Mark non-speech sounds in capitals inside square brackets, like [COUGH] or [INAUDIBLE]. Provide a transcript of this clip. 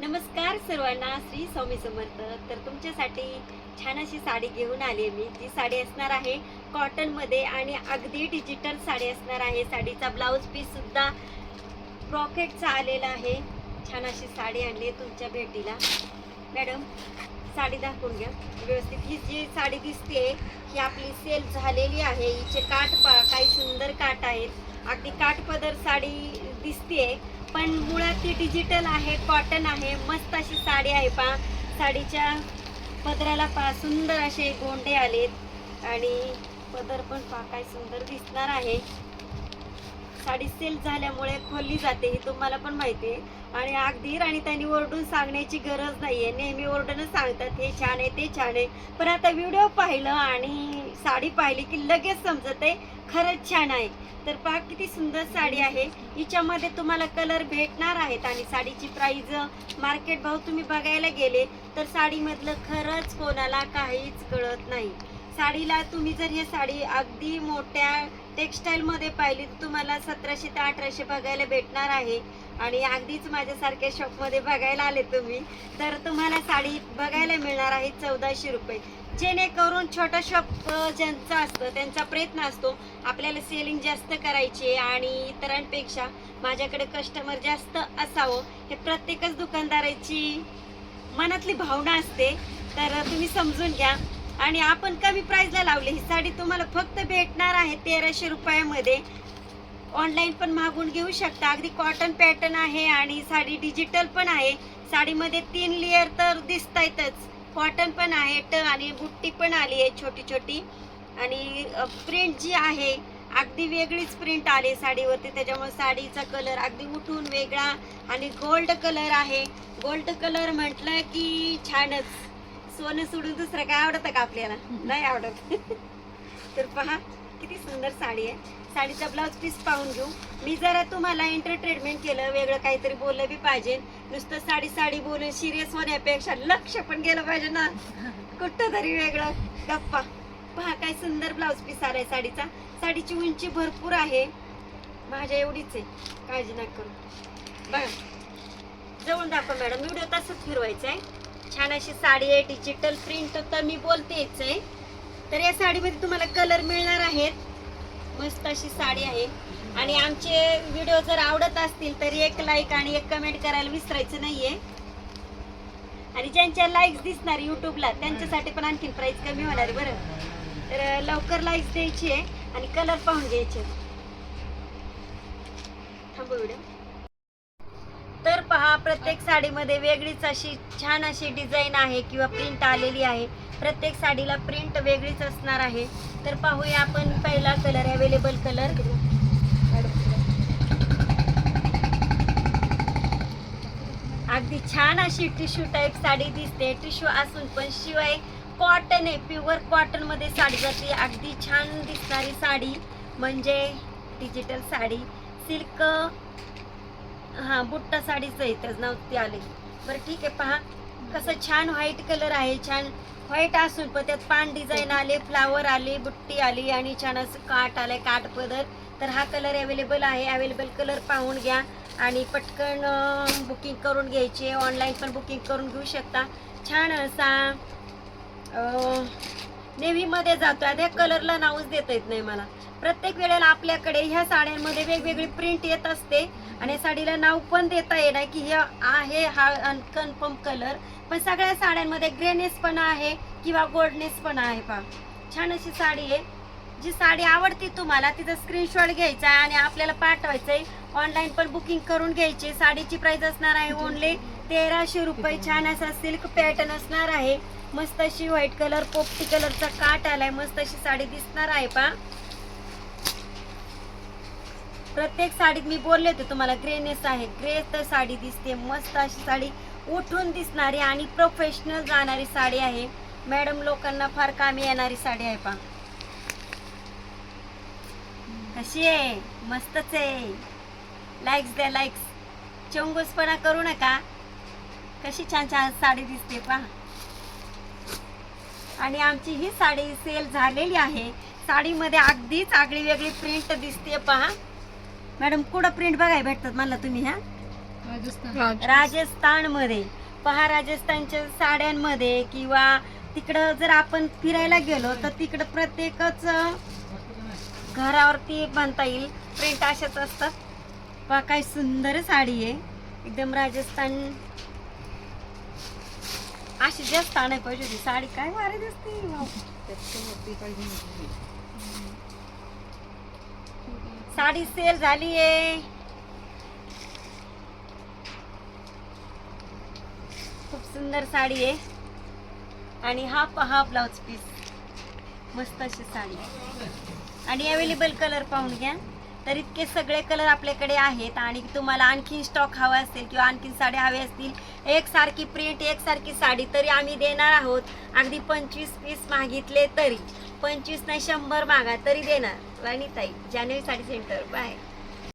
नमस्कार सर्वांना श्री स्वामी समर्थ. तर तुमच्यासाठी छान अशी साडी घेऊन आली आहे मी. ती साडी असणार आहे कॉटनमध्ये आणि अगदी डिजिटल साडी असणार आहे. साडीचा ब्लाऊज पीस सुद्धा आलेला आहे. छान अशी साडी आणली आहे तुमच्या भेटीला. मॅडम साडी दाखवून घ्या. व्यवस्थित ही जी साडी दिसते ही आपली सेल झालेली आहे. हिचे काठ पा काही सुंदर काठ आहेत. अगदी काठपदर साडी दिसते. पण मुळात ती डिजिटल आहे कॉटन आहे मस्त अशी साडी आहे पा साडीच्या पदराला पा सुंदर असे गोंडे आलेत. आणि पदर पण पा काय सुंदर दिसणार आहे. साडी सेल झाल्यामुळे खोलली जाते हे तुम्हाला पण माहिती आहे. आणि अगदी आणि त्यांनी ओरडून सांगण्याची गरज नाही आहे नेहमी ओरडूनच सांगतात हे छान आहे ते छान आहे. पण आता व्हिडिओ पाहिलं आणि साडी पाहिली की लगेच समजत आहे खरंच छान आहे. तर पहा किती सुंदर साडी आहे. हिच्यामध्ये तुम्हाला कलर भेटणार आहेत आणि साडीची प्राईज मार्केट भाव तुम्ही बघायला गेले तर साडीमधलं खरंच कोणाला काहीच कळत नाही. साडीला तुम्ही जर ही साडी अगदी मोठ्या टेक्स्टाईलमध्ये पाहिली तर तुम्हाला सतराशे ते अठराशे बघायला भेटणार आहे. आणि अगदीच माझ्यासारख्या शॉपमध्ये बघायला आले तुम्ही तर तुम्हाला साडी बघायला मिळणार आहे चौदाशे रुपये. जेणेकरून छोटा शॉप ज्यांचं असतं त्यांचा प्रयत्न असतो आपल्याला सेलिंग जास्त करायची आणि इतरांपेक्षा माझ्याकडे कस्टमर जास्त असावं हे प्रत्येकच दुकानदाराची मनातली भावना असते. तर तुम्ही समजून घ्या. आणि आपण कमी प्राईजला लावली ही साडी तुम्हाला फक्त भेटणार आहे तेराशे रुपयामध्ये. ऑनलाईन पण मागून घेऊ शकता. अगदी कॉटन पॅटर्न आहे आणि साडी डिजिटल पण आहे. साडीमध्ये तीन लेअर तर दिसतायतच. कॉटन पण आहे ट आणि बुट्टी पण आली आहे छोटी छोटी. आणि प्रिंट जी आहे अगदी वेगळीच प्रिंट आली साडीवरती. त्याच्यामुळे साडीचा कलर अगदी उठून वेगळा आणि गोल्ड कलर आहे. गोल्ड कलर म्हटलं की छानच. सोनं सोडून दुसरं काय आवडतं का आपल्याला? नाही आवडत. [LAUGHS] तर पहा. किती सुंदर साडी आहे. साडीचा ब्लाऊज पीस पाहून घेऊ. मी जरा तुम्हाला एंटरटेनमेंट केलं वेगळं काहीतरी बोललं बी पाहिजे. नुसतं साडी साडी बोलून सिरियस होण्यापेक्षा लक्ष पण गेलं पाहिजे ना. कुठं तरी वेगळं. गप्पा. पहा काय सुंदर ब्लाऊज पीस आलाय साडीचा. साडीची उंची भरपूर आहे. माझ्या एवढीच आहे. काळजी नका करू. बघा. जवळून दाखवा मॅडम. व्हिडिओ तसंच फिरवायचं आहे छान अशी साडी आहे डिजिटल प्रिंट तर मी बोलतेच आहे. तर या साडीमध्ये तुम्हाला कलर मिळणार आहेत. मस्त अशी साडी आहे. आणि आमचे व्हिडिओ जर आवडत असतील तर एक लाईक आणि एक कमेंट करायला विसरायचं नाहीये. आणि ज्यांच्या लाईक्स दिसणार युट्यूबला त्यांच्यासाठी पण आणखीन प्राईस कमी होणार आहे बरं. तर लवकर लाईक्स द्यायची आहे आणि कलर पाहून घ्यायचे थांबू व्हिडिओ प्रत्येक साडीमध्ये वेगळीच अशी छान अशी डिझाईन आहे किंवा प्रिंट आलेली आहे. प्रत्येक साडीला प्रिंट वेगळीच असणार आहे. तर पाहूया आपण पहिला कलर अवेलेबल कलर. अगदी छान अशी टिश्यू टाईप साडी दिसते. टिश्यू असून पण शिवाय कॉटन आहे. प्युअर कॉटनमध्ये साडी जाते. अगदी छान दिसणारी साडी म्हणजे डिजिटल साडी. सिल्क हा बुट्टा साडीचं आहे त्याच नाव ते आले बरं ठीक आहे पहा. कसं छान व्हाईट कलर आहे छान व्हाईट असून पण त्यात पान डिझाईन आले फ्लावर आले बुट्टी आली आणि छान असं काठ आलाय काठ पदर. तर हा कलर अवेलेबल आहे. अवेलेबल कलर पाहून घ्या आणि पटकन बुकिंग करून घ्यायची. ऑनलाईन पण बुकिंग करून घेऊ शकता. छान असा नेव्हीमध्ये जातो त्या कलरला नावच देता येत नाही मला. प्रत्येक वेळेला आपल्याकडे ह्या साड्यांमध्ये वेगवेगळी प्रिंट येत असते. आणि साडीला नाव पण देता येणार की हे आहे हा कन्फर्म कलर पण सगळ्या साड्यांमध्ये ग्रेनेस पण आहे किंवा गोल्डनेस पण आहे पहा छान अशी साडी आहे. जी साडी आवडते तुम्हाला तिचा स्क्रीनशॉट घ्यायचा आहे आणि आपल्याला पाठवायचं आहे ऑनलाईन पण बुकिंग करून घ्यायची. साडीची प्राइस असणार आहे ओनली तेराशे रुपये. छान असा सिल्क पॅटर्न असणार आहे. मस्त अशी व्हाईट कलर पोपटी कलरचा काट आलाय. मस्त अशी साडी दिसणार आहे पा प्रत्येक साडीत मी बोलले होते तुम्हाला ग्रेनेस आहे. ग्रे तर साडी दिसते मस्त अशी साडी उठून दिसणारी आणि प्रोफेशनल जाणारी साडी आहे. मॅडम लोकांना फार कामी येणारी साडी आहे पा कशी आहे? मस्तच आहे. लाईक्स द्या लाईक्स चंगूसपणा करू नका. कशी छान छान साडी दिसते पहा. आणि आमची ही साडी सेल झालेली आहे. साडीमध्ये अगदीच आगळी वेगळी प्रिंट दिसते पहा. मॅडम कुठं प्रिंट बघाय भेटतात म्हणला तुम्ही ह्या राजस्थान. मध्ये पहा राजस्थानच्या साड्यांमध्ये किंवा तिकडं जर आपण फिरायला गेलो तर तिकडं प्रत्येकच घरावरती म्हणता येईल. प्रिंट अशाच असतात. पहा काय सुंदर साडी आहे. एकदम राजस्थान. अशी जास्त आणाय पाहिजे होती. साडी काय भारी दिसते. साडी सेल झाली आहे. खूप सुंदर साडी आहे. आणि हा पहा ब्लाउज पीस. मस्त अशी साडी. आणि अवेलेबल कलर पाहून घ्या. तर इतके सगळे कलर आपल्याकडे आहेत आणि तुम्हाला आणखीन स्टॉक हवा असेल किंवा आणखीन साड्या हव्या असतील एकसारखी प्रिंट एकसारखी साडी तरी आम्ही देणार आहोत. अगदी पंचवीस पीस मागितले तरी. पंचवीस नाही शंभर मागा तरी देणार. राणीताई जानेवारी साडी सेंटर बाय.